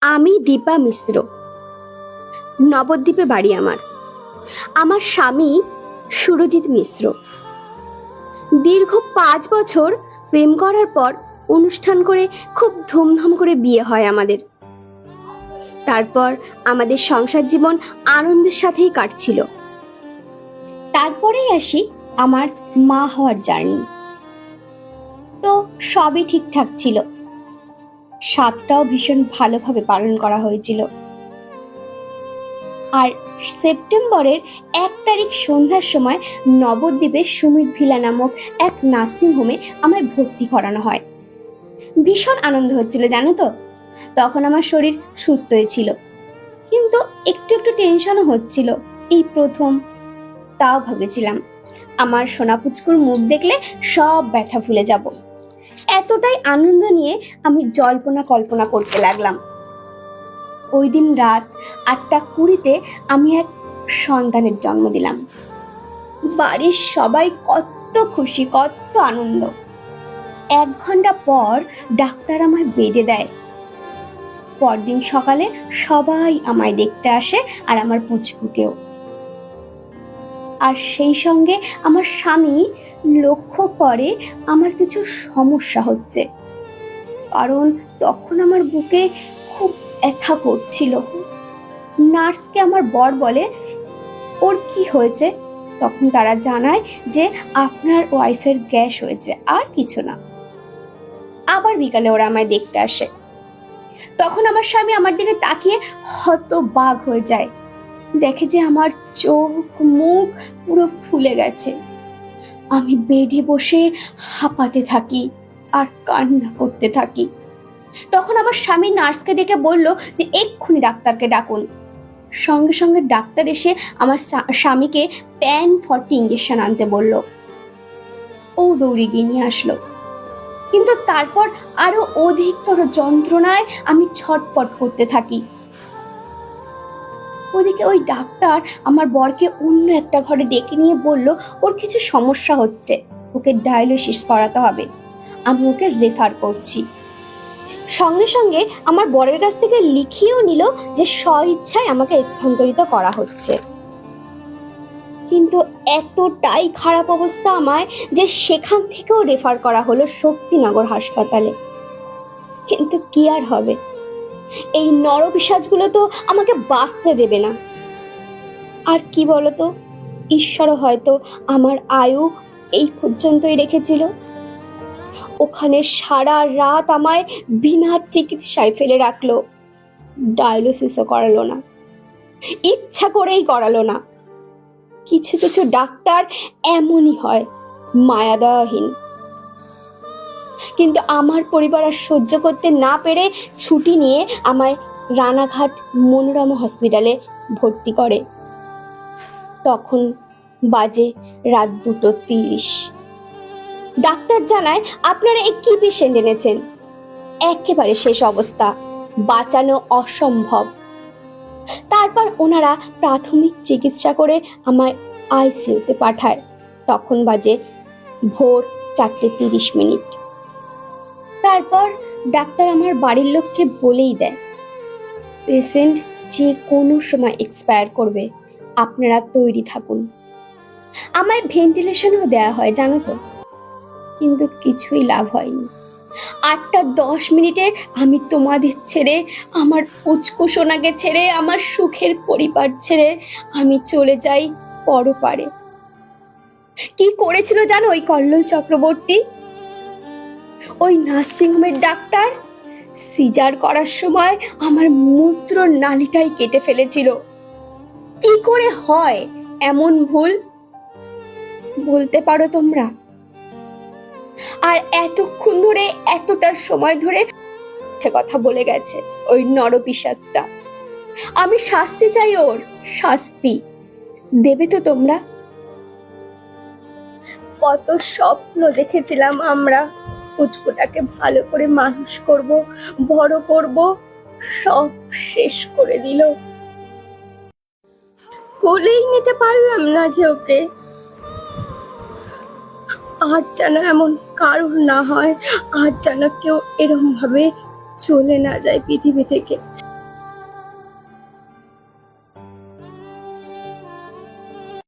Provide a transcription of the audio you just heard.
আমি দীপা মিশ্র। নবদ্বীপে বাড়ি আমার। আমার স্বামী সুরজিৎ মিশ্র। দীর্ঘ পাঁচ বছর প্রেম করার পর অনুষ্ঠান করে খুব ধুমধাম করে বিয়ে হয় আমাদের। তারপর আমাদের সংসার জীবন আনন্দের সাথেই কাটছিল। তারপরেই আসি আমার মা হওয়ার জার্নি। তো সবই ঠিকঠাক ছিল। সাতটাও ভীষণ ভালোভাবে পালন করা হয়েছিল। আর সেপ্টেম্বরের এক তারিখ সন্ধ্যার সময় নবদ্বীপে সুমিত ভিলা নামক এক নার্সিং হোমে আমায় ভর্তি করানো হয়। ভীষণ আনন্দ হচ্ছিল, জানো তো? তখন আমার শরীর সুস্থ ছিল। কিন্তু একটু একটু টেনশনও হচ্ছিল। এই প্রথম, তাও ভেবেছিলাম আমার সোনাপুচকুর মুখ দেখলে সব ব্যথা ভুলে যাব। এতটাই আনন্দ নিয়ে আমি জল্পনা কল্পনা করতে লাগলাম। ওই দিন রাত আটটা কুড়িতে আমি এক সন্তানের জন্ম দিলাম। বাড়ির সবাই কত খুশি, কত আনন্দ। এক ঘণ্টা পর ডাক্তার আমায় বেডে দেয়। পরদিন সকালে সবাই আমায় দেখতে আসে আর আমার পুচকুকেও। আর সেই সঙ্গে আমার স্বামী লক্ষ্য করে আমার কিছু সমস্যা হচ্ছে। কারণ তখন আমার বুকে খুব ব্যথা করছিল। নার্সকে আমার বর বলে, ওর কি হয়েছে? তখন তারা জানায় যে আপনার ওয়াইফের গ্যাস হয়েছে, আর কিছু না। আবার বিকালে ওরা আমায় দেখতে আসে। তখন আমার স্বামী আমার দিকে তাকিয়ে হতবাগ হয়ে যায়। দেখে যে আমার চোখ, মুখ পুরো ফুলে গেছে। আমি বেডে বসে হাঁপাতে থাকি আর কান্না করতে থাকি। তখন আমার স্বামী নার্সকে ডেকে বলল যে, এক্ষুনি ডাক্তারকে ডাকুন। সঙ্গে সঙ্গে ডাক্তার এসে আমার স্বামীকে প্যান ফর্টি ইঞ্জেকশন আনতে বলল। ও দৌড়ে গিয়ে নিয়ে আসলো। কিন্তু তারপর আরও অধিকতর যন্ত্রণায় আমি ছটপট করতে থাকি। ওদিকে ওই ডাক্তার আমার বরকে অন্য একটা ঘরে ডেকে নিয়ে বলল, ওর কিছু সমস্যা হচ্ছে। ওকে ডায়ালিসিস করাতে হবে। আমি ওকে রেফার করছি। সঙ্গে সঙ্গে আমার বরের কাছ থেকে লিখিয়েও নিল যে স্ব ইচ্ছায় আমাকে স্থানান্তরিত করা হচ্ছে। কিন্তু এতটাই খারাপ অবস্থা আমায় যে সেখান থেকেও রেফার করা হলো শক্তিনগর হাসপাতালে। কিন্তু কি আর হবে? এই নরপিসাজগুলো তো আমাকে বাঁচতে দেবে না। আর কি বলতো, ঈশ্বরও হয়তো আমার আয়ু এই পর্যন্তই রেখেছিল। ওখানে সারা রাত আমায় বিনা চিকিৎসায় ফেলে রাখল, ডায়ালিসিসও করালো না, ইচ্ছা করেই করালো না। কিছু কিছু ডাক্তার এমনই হয় মায়া দেওয়াহীন কিন্তু আমার পরিবার আর সহ্য করতে না পেরে ছুটি নিয়ে আমায় রানাঘাট মনোরমা হসপিটালে ভর্তি করে। তখন বাজে রাত দুটো তিরিশ। ডাক্তার জানায়, আপনারা এই কি পেশেন্ট এনেছেন? একেবারে শেষ অবস্থা। বাঁচানো অসম্ভব। তারপর ওনারা প্রাথমিক চিকিৎসা করে আমায় আইসিইউতে পাঠায়। তখন বাজে ভোর চারটে তিরিশ মিনিট। তারপর ডাক্তার আমার বাড়ির লোককে বলেই দেয় পেশেন্ট যে কোনো সময় এক্সপায়ার করবে। আপনারা তৈরি থাকুন। আমায় ভেন্টিলেশনও দেওয়া হয়, জানো তো। কিন্তু কিছুই লাভ হয়নি। আটটা দশ মিনিটে আমি তোমাদের ছেড়ে, আমার পুচকু সোনাকে ছেড়ে, আমার সুখের পরিবার ছেড়ে আমি চলে যাই পরপারে। কি করেছিল জানো ওই কল্লোল চক্রবর্তী? ওই নার্সিংহোমের ডাক্তার? সিজার করার সময় আমার মূত্র নালিটাই কেটে ফেলেছিল। কি করে হয় এমন ভুল? বলতে পারো তোমরা? আর এতক্ষণ ধরে এতটা সময় ধরে কথা বলে গেছে ওই নরপিশাচটা। আমি শাস্তি চাই ওর, শাস্তি। দেবে তো তোমরা? কত স্বপ্ন দেখেছিলাম আমরা। পুচকুটাকে ভালো করে মানুষ করব, বড় করব, সব শেষ করে দিল। কোলেই নিতে পারলাম না যে ওকে। আর যেন এমন কারণ না হয়, আর যেন কেউ এরম ভাবে চলে না যায় পৃথিবী থেকে।